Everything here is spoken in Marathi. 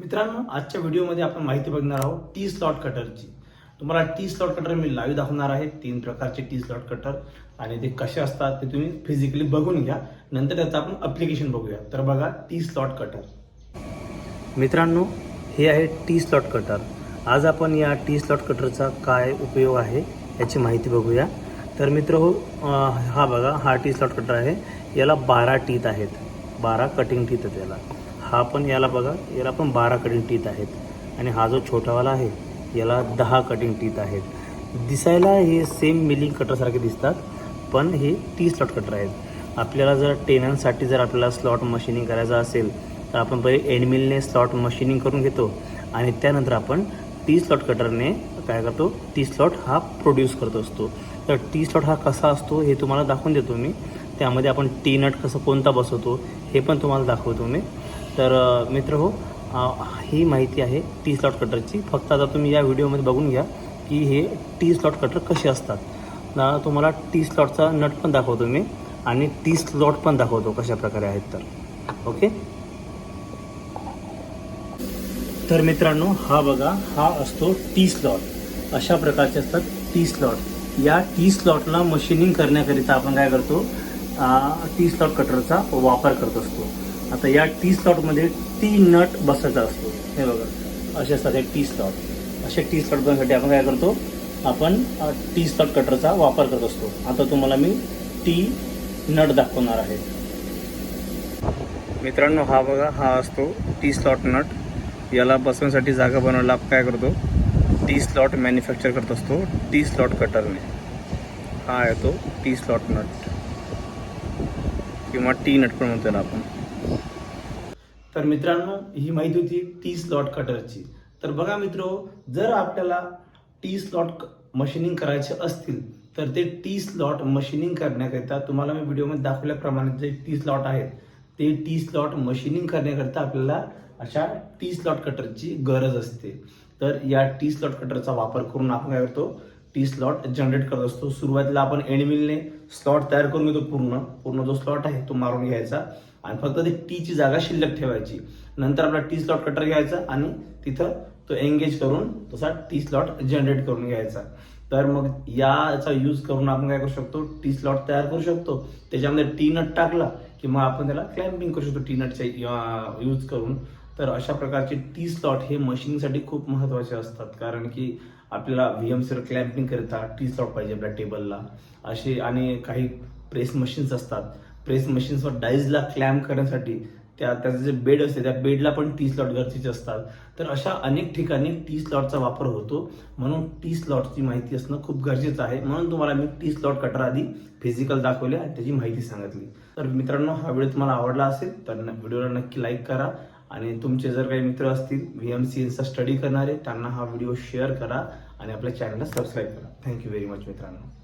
मित्रांनो आजच्या व्हिडिओमध्ये आपण माहिती बघणार आहोत टी स्लॉट कटरची. तुम्हाला टी स्लॉट कटर मी लाईव्ह दाखवणार आहे. तीन प्रकारचे टी स्लॉट कटर आणि ते कसे असतात ते तुम्ही फिजिकली बघून घ्या. नंतर त्याचं आपण अप्लिकेशन बघूया. तर बघा टी स्लॉट कटर. मित्रांनो हे आहे टी स्लॉट कटर. आज आपण या टी स्लॉट कटरचा काय उपयोग आहे याची माहिती बघूया. तर मित्र हो हा बघा हा टी स्लॉट कटर आहे. याला बारा टीत आहेत. बारा कटिंग टीत आहेत याला. हा पण याला बघा याला पण बारा कटिंग टीत आहेत. आणि हा जो छोटावाला आहे याला दहा कटिंग टीत आहेत. दिसायला हे सेम मिलिंग कटरसारखे दिसतात पण हे टी स्लॉट कटर आहेत. आपल्याला जर टेनांसाठी जर आपल्याला स्लॉट मशीनिंग करायचं असेल तर आपण पहिले एनमिलने स्लॉट मशीनिंग करून घेतो आणि त्यानंतर आपण टी स्लॉट कटरने काय करतो टी स्लॉट हा प्रोड्यूस करत असतो. तर टी स्लॉट हा कसा असतो हे तुम्हाला दाखवून देतो मी. त्यामध्ये आपण टी नट कसं कोणता बसवतो हे पण तुम्हाला दाखवतो मी. तर मित्र हो ही माहिती आहे टी स्लॉट कटरची. फक्त आता तुम्ही या व्हिडिओमध्ये बघून घ्या की हे टी स्लॉट कटर कसे असतात. ना तुम्हाला टी स्लॉटचा नट पण दाखवतो मी आणि टी स्लॉट पण दाखवतो कशा प्रकारे आहेत तर. ओके? तर मित्रांनो हा बघा हा असतो टी स्लॉट. अशा प्रकारचे असतात टी स्लॉट. या टी स्लॉटला मशीनिंग करण्याकरिता आपण काय करतो? टी स्लॉट कटरचा वापर करत असतो. आता या टी स्लॉटमध्ये टी नट बसायचा असतो. हे बघा. असे असतात हे टी स्लॉट असे टी स्लॉट बनवण्यासाठी आपण काय करतो? आपण टी स्लॉट कटरचा वापर करत असतो. आता तुम्हाला मी टी नट दाखवणार आहे. मित्रांनो हा बघा हा असतो टी स्लॉट नट याला बसवण्यासाठी जागा बनवायला आपण काय करतो? टी स्लॉट मॅन्युफॅक्चर करत असतो. टी स्लॉट कटरने हा येतो टी स्लॉट नट किंवा टी नट पण म्हणतो त्याला आपण. तर मित्रांनो ही माहिती होती टी स्लॉट कटरची. तर बघा मित्र जर आपल्याला टी स्लॉट मशीनिंग करायचे असतील तर ते टी स्लॉट मशीनिंग करण्याकरिता तुम्हाला मी व्हिडिओमध्ये दाखवल्याप्रमाणे जे टी स्लॉट आहेत ते टी स्लॉट मशीनिंग करण्याकरिता आपल्याला अशा टी स्लॉट कटरची गरज असते. तर या टी स्लॉट कटरचा वापर करून आपण काय करतो टी स्लॉट जनरेट करत असतो. सुरुवातीला आपण एडमिलने स्लॉट तयार करून घेतो पूर्ण. पूर्ण जो स्लॉट आहे तो मारून घ्यायचा आणि फक्त ती टीची जागा शिल्लक ठेवायची. नंतर आपला टी स्लॉट कटर घ्यायचा आणि तिथं तो एंगेज करून तसा टी स्लॉट जनरेट करून घ्यायचा. तर मग याचा यूज करून आपण काय करू शकतो? टी स्लॉट तयार करू शकतो. त्याच्यामध्ये टी नट टाकला की मग आपण त्याला क्लाइम्बिंग करू शकतो टी नटचा यूज करून. तर अशा प्रकारचे टी स्लॉट हे मशीनसाठी खूप महत्त्वाचे असतात. कारण की आपल्याला व्ही एम सीवर क्लॅम्पिंग करता टी स्लॉट पाहिजे आपल्या टेबलला. असे आणि काही प्रेस मशीन्स असतात. प्रेस मशीन्सवर डाईजला क्लॅम्प करण्यासाठी त्या त्याचं जे बेड असते त्या बेडला पण टी स्लॉट गरजेचे असतात. तर अशा अनेक ठिकाणी टी स्लॉटचा वापर होतो. म्हणून टी स्लॉटची माहिती असणं खूप गरजेचं आहे. म्हणून तुम्हाला मी टी स्लॉट कटर आधी फिजिकल दाखवले आणि त्याची माहिती सांगितली. तर मित्रांनो हा व्हिडिओ तुम्हाला आवडला असेल तर व्हिडिओला नक्की लाईक करा. आणि तुमचे जर काही मित्र असतील व्ही एम सी एनचा स्टडी करणारे त्यांना हा व्हिडिओ शेअर करा आणि आपल्या चॅनलला सबस्क्राईब करा. थँक्यू व्हेरी मच मित्रांनो.